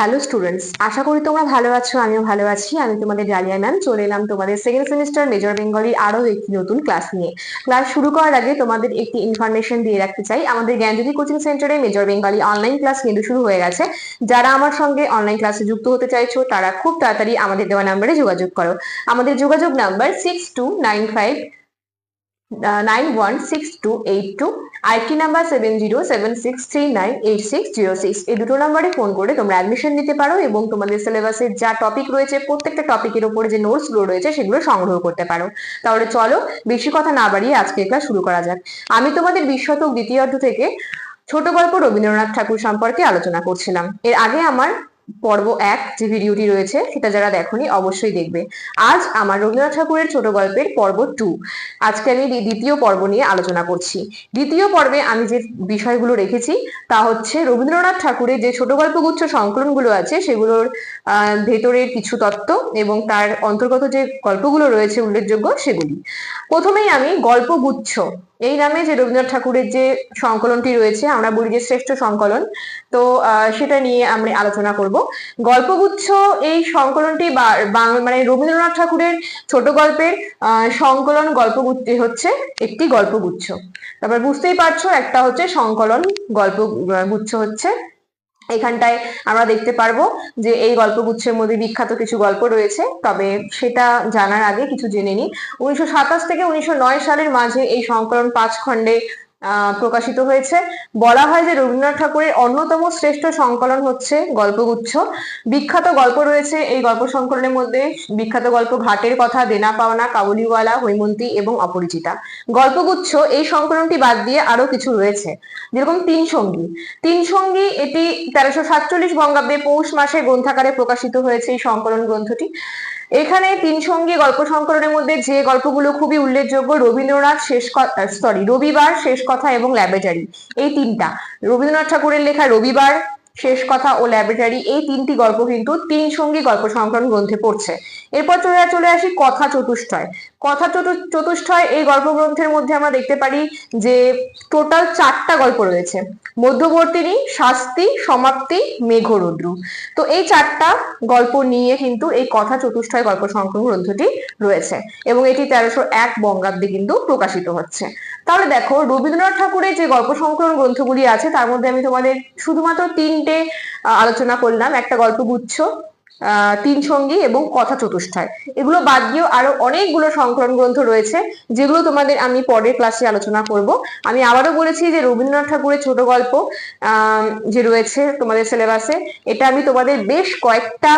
Hello students আশা করি তোমরা ভালো আছো, আমিও ভালো আছি। আমি তোমাদের ডালিয়া ম্যাম চলে এলাম তোমাদের সেকেন্ড সেমিস্টার মেজর বেঙ্গলি আরও একটি নতুন ক্লাস নিয়ে। ক্লাস শুরু করার আগে তোমাদের একটি ইনফরমেশন দিয়ে রাখতে চাই। আমাদের জ্ঞানজ্যোতি কোচিং সেন্টারে মেজর বেঙ্গলি অনলাইন ক্লাস কিন্তু শুরু হয়ে গেছে। যারা আমার সঙ্গে অনলাইন ক্লাসে যুক্ত হতে চাইছো, তারা খুব তাড়াতাড়ি আমাদের দেওয়া নাম্বারে যোগাযোগ করো। আমাদের যোগাযোগ number six two nine five nine one six two eight two আরেকটি number seven zero seven six three nine eight six zero six এই দুটো ফোন করে তোমরা অ্যাডমিশন নিতে পারো এবং তোমাদের সিলেবাসের যা টপিক রয়েছে, প্রত্যেকটা টপিকের যে রয়েছে, সেগুলো সংগ্রহ করতে পারো। তাহলে চলো বেশি কথা না বাড়িয়ে আজকে ক্লাস শুরু করা যাক। আমি তোমাদের বিশ্বতক দ্বিতীয় অর্ধ থেকে ছোট গল্প রবীন্দ্রনাথ ঠাকুর সম্পর্কে আলোচনা করছিলাম। এর আগে আমার পর্ব এক যে ভিডিওটি রয়েছে, সেটা যারা দেখনি অবশ্যই দেখবে। আজ আমার রবীন্দ্রনাথ ঠাকুরের ছোট গল্পের পর্ব টু আজকে আমি দ্বি- দ্বিতীয় পর্ব নিয়ে আলোচনা করছি। দ্বিতীয় পর্বে আমি যে বিষয়গুলো রেখেছি, তা হচ্ছে রবীন্দ্রনাথ ঠাকুরের যে ছোট গল্পগুচ্ছ সংকলনগুলো আছে, সেগুলোর ভেতরের কিছু তত্ত্ব এবং তার অন্তর্গত যে গল্পগুলো রয়েছে উল্লেখযোগ্য সেগুলি। প্রথমেই আমি গল্পগুচ্ছ। এই নামে যে রবীন্দ্রনাথ ঠাকুরের যে সংকলনটি রয়েছে, আমরা বলি যে শ্রেষ্ঠ সংকলন, তো সেটা নিয়ে আমরা আলোচনা করব। গল্পগুচ্ছ এই সংকলনটি মানে রবীন্দ্রনাথ ঠাকুরের ছোট গল্পের সংকলন গল্পগুচ্ছ হচ্ছে একটি গল্পগুচ্ছ। তারপর বুঝতেই পারছ, একটা হচ্ছে সংকলন গল্প গুচ্ছ হচ্ছে। এখানটায় আমরা দেখতে পারব যে এই গল্পগুচ্ছের মধ্যে বিখ্যাত কিছু গল্প রয়েছে। তবে সেটা জানার আগে কিছু জেনে নিই। উনিশশো সাতাশ থেকে উনিশশো নয় সালের মাঝে এই সংকলন পাঁচ খণ্ডে প্রকাশিত হয়েছে। বলা হয় যে রবীন্দ্রনাথ ঠাকুরের অন্যতম শ্রেষ্ঠ সংকলন হচ্ছে গল্পগুচ্ছ। বিখ্যাত গল্প রয়েছে এই গল্প সংকলনের মধ্যে। বিখ্যাত গল্প ঘাটের কথা, দেনা পাওনা, কাবুলিওয়ালা, হৈমন্তী এবং অপরিচিতা। গল্পগুচ্ছ, এই সংকলনটি বাদ দিয়ে আরও কিছু রয়েছে। যেরকম তিন সঙ্গী। তিন সঙ্গী, এটি তেরোশো সাতচল্লিশ বঙ্গাব্দে পৌষ মাসে গ্রন্থাকারে প্রকাশিত হয়েছে এই সংকলন গ্রন্থটি। এখানে তিন সঙ্গী গল্প সংকলনের মধ্যে যে গল্পগুলো খুবই উল্লেখযোগ্য, রবীন্দ্রনাথ শেষ সরি রবিবার শেষ কথা এবং ল্যাবেটারি এই তিনটা। রবীন্দ্রনাথ ঠাকুরের লেখা রবিবার শেষ কথা ও ল্যাবরেটারি এই তিনটি গল্প কিন্তু তিন সঙ্গী গল্প সংকলন গ্রন্থে পড়ছে। এরপর চলে চলে আসি কথা চতুষ্টয় কথা চতু- চতুষ্টয় এই গল্প গ্রন্থের মধ্যে আমরা দেখতে পারি যে টোটাল চারটা গল্প রয়েছে। মধ্যবর্তিনী, শাস্তি, সমাপ্তি, মেঘরুদ্রু। তো এই চারটা গল্প নিয়ে কিন্তু এই কথা চতুষ্টয় গল্প সংকলন গ্রন্থটি রয়েছে এবং এটি তেরোশো এক বঙ্গাব্দে কিন্তু প্রকাশিত হচ্ছে। তাহলে দেখো রবীন্দ্রনাথ ঠাকুরের যে গল্প সংকলন গ্রন্থগুলি আছে, তার মধ্যে আমি তোমাদের শুধুমাত্র তিনটে আহ, আলোচনা করলাম। একটা গল্পগুচ্ছ তিন সঙ্গী এবং কথা চতুষ্ঠায়। এগুলো বাদ দিয়েও আরও অনেকগুলো সংকলন গ্রন্থ রয়েছে যেগুলো তোমাদের আমি পরের ক্লাসে আলোচনা করব। আমি আবারও বলেছি যে রবীন্দ্রনাথ ঠাকুরের ছোট গল্প যে রয়েছে তোমাদের সিলেবাসে এটা আমি তোমাদের বেশ কয়েকটা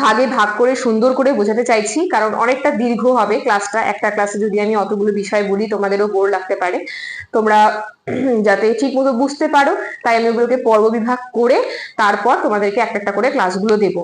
ভাগে ভাগ করে সুন্দর করে বোঝাতে চাইছি কারণ অনেকটা দীর্ঘ হবে ক্লাসটা। একটা ক্লাসে যদি আমি অতগুলো বিষয় বলি তোমাদেরও বোর লাগতে পারে। তোমরা যাতে ঠিক মতো বুঝতে পারো, তাই আমি ওগুলোকে পর্ব বিভাগ করে তারপর তোমাদেরকে একটা একটা করে ক্লাসগুলো দেব।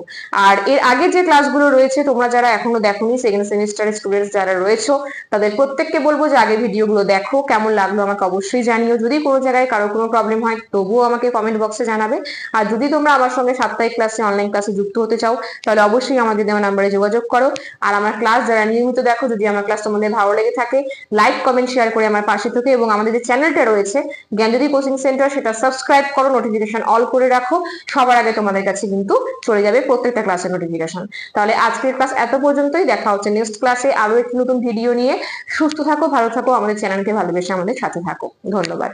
আর এর আগে যে ক্লাসগুলো রয়েছে, তোমরা যারা এখনও দেখোনি সেকেন্ড সেমিস্টারের স্টুডেন্টস যারা রয়েছো, তাদের প্রত্যেককে বলব যে আগে ভিডিওগুলো দেখো, কেমন লাগল আমাকে অবশ্যই জানিও। যদি কোনো জায়গায় কারও কোনো প্রবলেম হয়, তবুও আমাকে কমেন্ট বক্সে জানাবে। আর যদি তোমরা আমার সঙ্গে সাপ্তাহিক ক্লাসে অনলাইন ক্লাসে যুক্ত হতে চাও, তাহলে অবশ্যই আমাদের দেওয়া নাম্বারে যোগাযোগ করো। আর আমার ক্লাস যারা নিয়মিত দেখো, যদি আমার ক্লাস তোমাদের ভালো লেগে থাকে লাইক কমেন্ট শেয়ার করে আমার পাশে থেকে এবং আমাদের যে চ্যানেলটা রয়েছে। জ্ঞানজ্যোতি কোচিং সেন্টার, সেটা সাবস্ক্রাইব করো নোটিফিকেশন অল করে রাখো। সবার আগে তোমাদের কাছে কিন্তু চলে যাবে প্রত্যেকটা ক্লাসের নোটিফিকেশন তাহলে আজকের ক্লাস এত পর্যন্তই। দেখা হচ্ছে নেক্সট ক্লাসে আরও একটি নতুন ভিডিও নিয়ে। সুস্থ থাকো, ভালো থাকো, আমাদের চ্যানেলকে ভালোবেসে আমাদের সাথে থাকো। ধন্যবাদ।